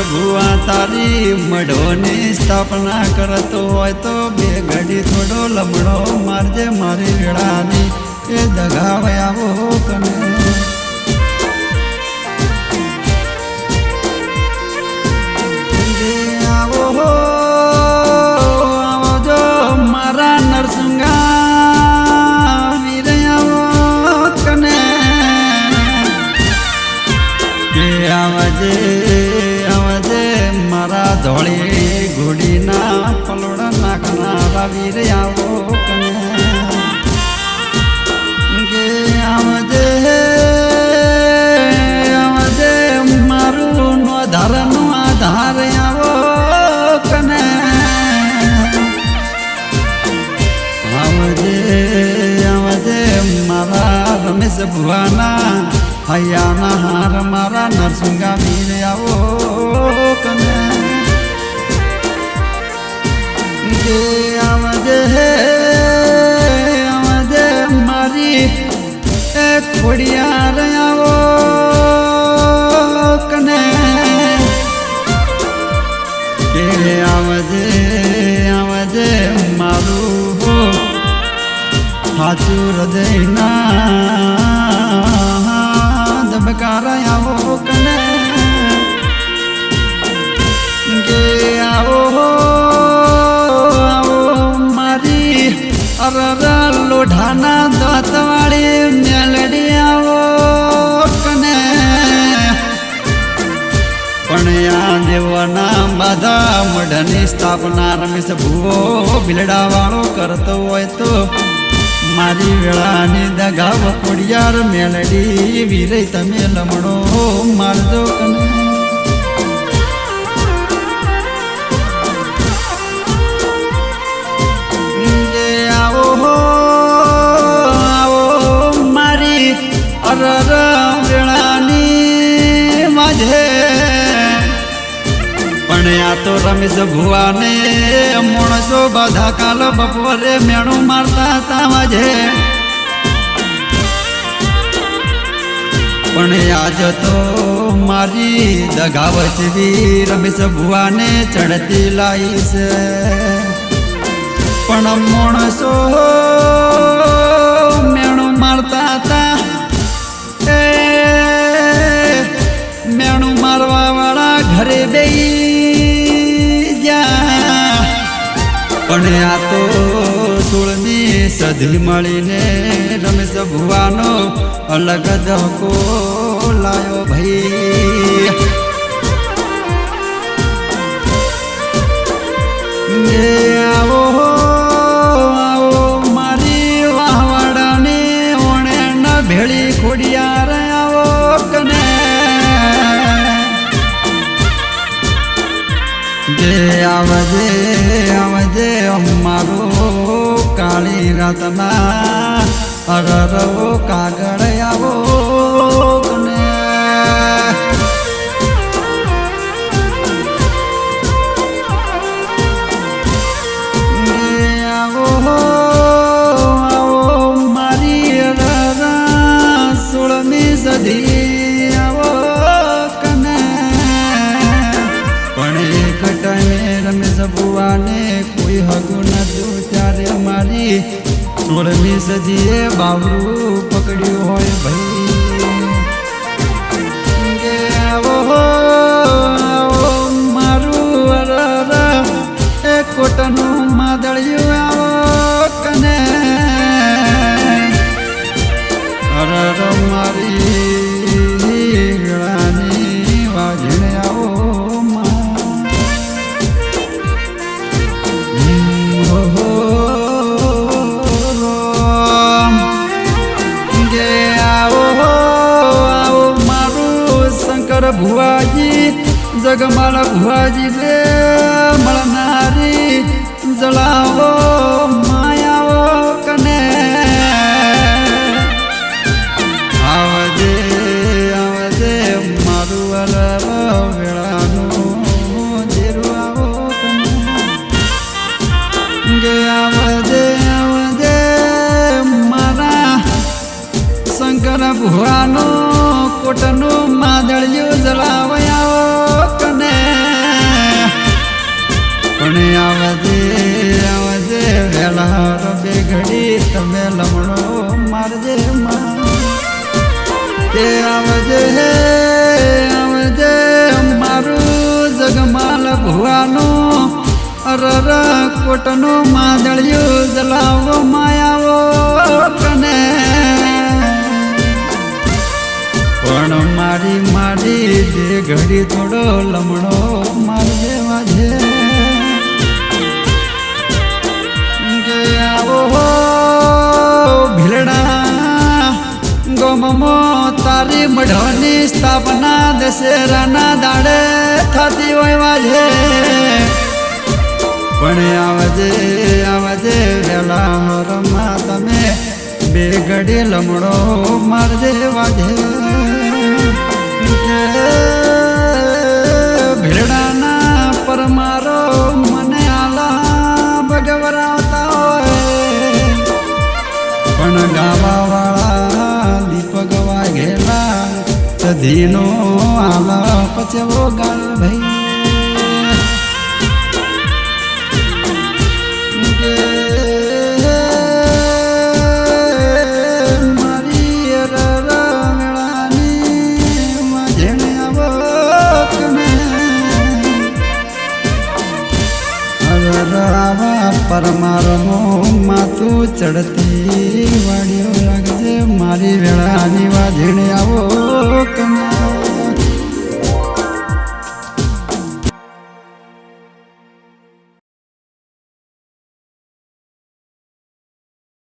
રમેશ તારી મઢોની સ્થાપના કરતો હોય તો બે ઘડી થોડો લમડો મારજે મારી વેળાની. એ દગાવ્યાવો કને. નાખનારા વીર આવો કે આવજે આવજે મારું નો ધારનો આધાર આવો કને આવજે આવજે મારા રમેશ ભુવાના હૈયાના હાર મારા નરસુંગા વીર આવો કને કે એ ખોડિયાર આવો કને. કે આવજે આવજે મારું સાચું હૃદયના ધબકારા આવો કને. મઢની સ્થાપના રમેશ ભૂવો બિલડા વાળો કરતો હોય તો મારી વેળાની દગાવ ખોડિયાર મેલડી, વીરે તમે લમણો મારજો કને. આ તો રમેશ ભુવાને. મોણસો બધા કાલ બપોરે મેણું મારતા હતા માঝે પણ આજ તો મારી દગાવચવી રમેશ ભુવાને ચડતી લાઈ છે. પણ મોણસો મેણું મારતા હતા. મેણું મારવા વાળા ઘરે બેઈ પણ આ તો સુળની સધી મળીને રમેશ ભુવાનો અલગ ધકો લાયો ભાઈ. આવો આવો, મારી વાહવાડાને ઓણે ભેળી ખોડિયાર આવો કને. જે આવજે આવજે અમારો કાળી રાતના અરરો કાગળ સદીએ બાવરું પકડ્યું હોય ભાઈ. ભુવાજી જગમાળ ભુવાજી રે મળનારી જળાવો કોટનું માદળિયું જલાવયાઓ કને પણ આવજે આવજે, વેલા બે ઘડી તમે લમણો મારજે કે આવજે આવજે, મારું જગમાલ ભુવાનું. અરર કોટનું માદળિયું જલાવો, માયાવો. પણ મારી મારી જે ઘડી થોડો લમણો મારજે વાજે. કે આવો ભીલડા, ગોમમો તારી મઢવાની સ્થાપના દશેરાના દાડે થતી હોય વાજે. પણ આવજે આવજે વેલા હરમાં તમે બે ઘડી લમડો મારજે વાજે. ભીલડાના પરમારો મને આલા ભગવરાવતા હોય. પણ ગાવા વાળા દીપક વાઘેલા સધીનો આલા પચવો ગાળ ભાઈ चढ़ती